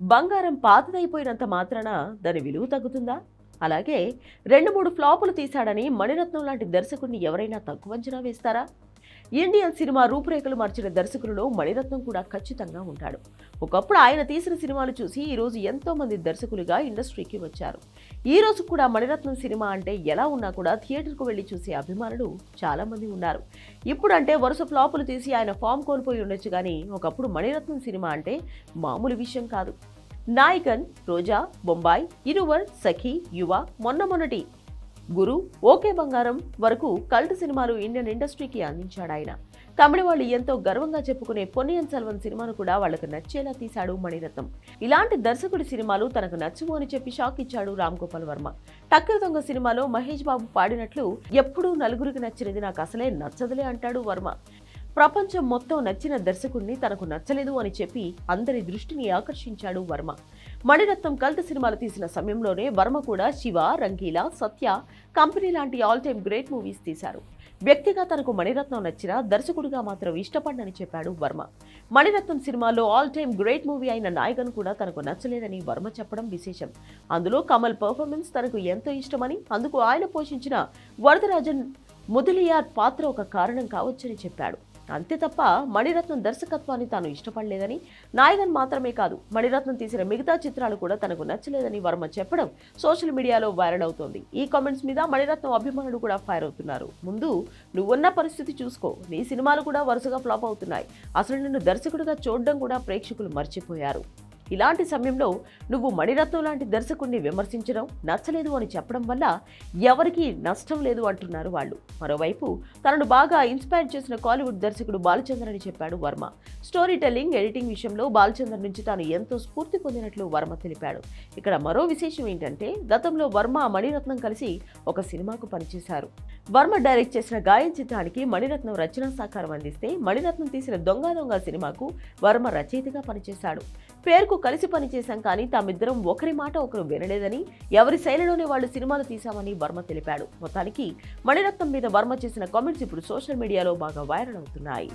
బంగారం పాతదైపోయినంత మాత్రాన దాని విలువ తగ్గుతుందా? అలాగే రెండు మూడు ఫ్లాపులు తీశాడని మణిరత్నం లాంటి దర్శకుడిని ఎవరైనా తక్కువ అంచనా వేస్తారా? ఇండియన్ సినిమా రూపురేఖలు మార్చిన దర్శకులలో మణిరత్నం కూడా ఖచ్చితంగా ఉంటాడు. ఒకప్పుడు ఆయన తీసిన సినిమాలు చూసి ఈరోజు ఎంతోమంది దర్శకులుగా ఇండస్ట్రీకి వచ్చారు. ఈ రోజు కూడా మణిరత్నం సినిమా అంటే ఎలా ఉన్నా కూడా థియేటర్కు వెళ్ళి చూసే అభిమానులు చాలామంది ఉన్నారు. ఇప్పుడంటే వరుస ఫ్లాపులు తీసి ఆయన ఫామ్ కోల్పోయి ఉండొచ్చు కానీ ఒకప్పుడు మణిరత్నం సినిమా అంటే మామూలు విషయం కాదు. నాయకన్ రోజా బొంబాయి ఇరువర్ సఖి యువ మొన్న మొన్నటి గురు ఓకే బంగారం వరకు కల్ట్ సినిమాలు ఇండియన్ ఇండస్ట్రీకి అందించాడు ఆయన. తమిళ వాళ్ళు ఎంతో గర్వంగా చెప్పుకునే పొన్నియన్ సెల్వన్ సినిమాను కూడా వాళ్ళకు నచ్చేలా తీశాడు మణిరత్నం. ఇలాంటి దర్శకుడి సినిమాలు తనకు నచ్చవు అని చెప్పి షాక్ ఇచ్చాడు రామ్ గోపాల్ వర్మ. టక్కర్ దొంగ సినిమాలో మహేష్ బాబు పాడినట్లు ఎప్పుడూ నలుగురికి నచ్చినది నాకు అసలే నచ్చదులే అంటాడు వర్మ. ప్రపంచం మొత్తం నచ్చిన దర్శకుడిని తనకు నచ్చలేదు అని చెప్పి అందరి దృష్టిని ఆకర్షించాడు వర్మ. మణిరత్నం కల్ట్ సినిమాలు తీసిన సమయంలోనే వర్మ కూడా శివ రంగీలా సత్య కంపెనీ లాంటి ఆల్ టైమ్ గ్రేట్ మూవీస్ తీశారు. వ్యక్తిగా తనకు మణిరత్నం నచ్చినా దర్శకుడిగా మాత్రం ఇష్టపడనని చెప్పాడు వర్మ. మణిరత్నం సినిమాలో ఆల్ టైమ్ గ్రేట్ మూవీ అయిన నాయకన్ కూడా తనకు నచ్చలేదని వర్మ చెప్పడం విశేషం. అందులో కమల్ పర్ఫార్మెన్స్ తనకు ఎంతో ఇష్టమని అందుకు ఆయన పోషించిన వరదరాజన్ ముదలియార్ పాత్ర ఒక కారణం కావచ్చని చెప్పాడు. అంతే తప్ప మణిరత్నం దర్శకత్వాన్ని తాను ఇష్టపడలేదని నాయకన్ మాత్రమే కాదు మణిరత్నం తీసిన మిగతా చిత్రాలు కూడా తనకు నచ్చలేదని వర్మ చెప్పడం సోషల్ మీడియాలో వైరల్ అవుతోంది. ఈ కామెంట్స్ మీద మణిరత్నం అభిమానులు కూడా ఫైర్ అవుతున్నారు. ముందు నువ్వున్న పరిస్థితి చూసుకో. నీ సినిమాలు కూడా వరుసగా ఫ్లాప్ అవుతున్నాయి. అసలు నిన్ను దర్శకుడిగా చూడడం కూడా ప్రేక్షకులు మర్చిపోయారు. ఇలాంటి సమయంలో నువ్వు మణిరత్నం లాంటి దర్శకుడిని విమర్శించడం నచ్చలేదు అని చెప్పడం వల్ల ఎవరికీ నష్టం లేదు అంటున్నారు వాళ్ళు. మరోవైపు తనను బాగా ఇన్స్పైర్ చేసిన కాలీవుడ్ దర్శకుడు బాలచంద్ర అని చెప్పాడు వర్మ. స్టోరీ టెల్లింగ్ ఎడిటింగ్ విషయంలో బాలచంద్ర నుంచి తాను ఎంతో స్ఫూర్తి పొందినట్లు వర్మ తెలిపాడు. ఇక్కడ మరో విశేషం ఏంటంటే గతంలో వర్మ మణిరత్నం కలిసి ఒక సినిమాకు పనిచేశారు. వర్మ డైరెక్ట్ చేసిన గాయం చిత్రానికి మణిరత్నం రచన సహకారం అందిస్తే మణిరత్నం తీసిన దొంగ దొంగ సినిమాకు వర్మ రచయితగా పనిచేశాడు. పేరుకు కలిసి పనిచేశాం కానీ తామిద్దరం ఒకరి మాట ఒకరు వినలేదని ఎవరి శైలిలోనే వాళ్ళు సినిమాలు తీశామని వర్మ తెలిపాడు. మొత్తానికి మణిరత్నం మీద వర్మ చేసిన కామెంట్స్ ఇప్పుడు సోషల్ మీడియాలో బాగా వైరల్ అవుతున్నాయి.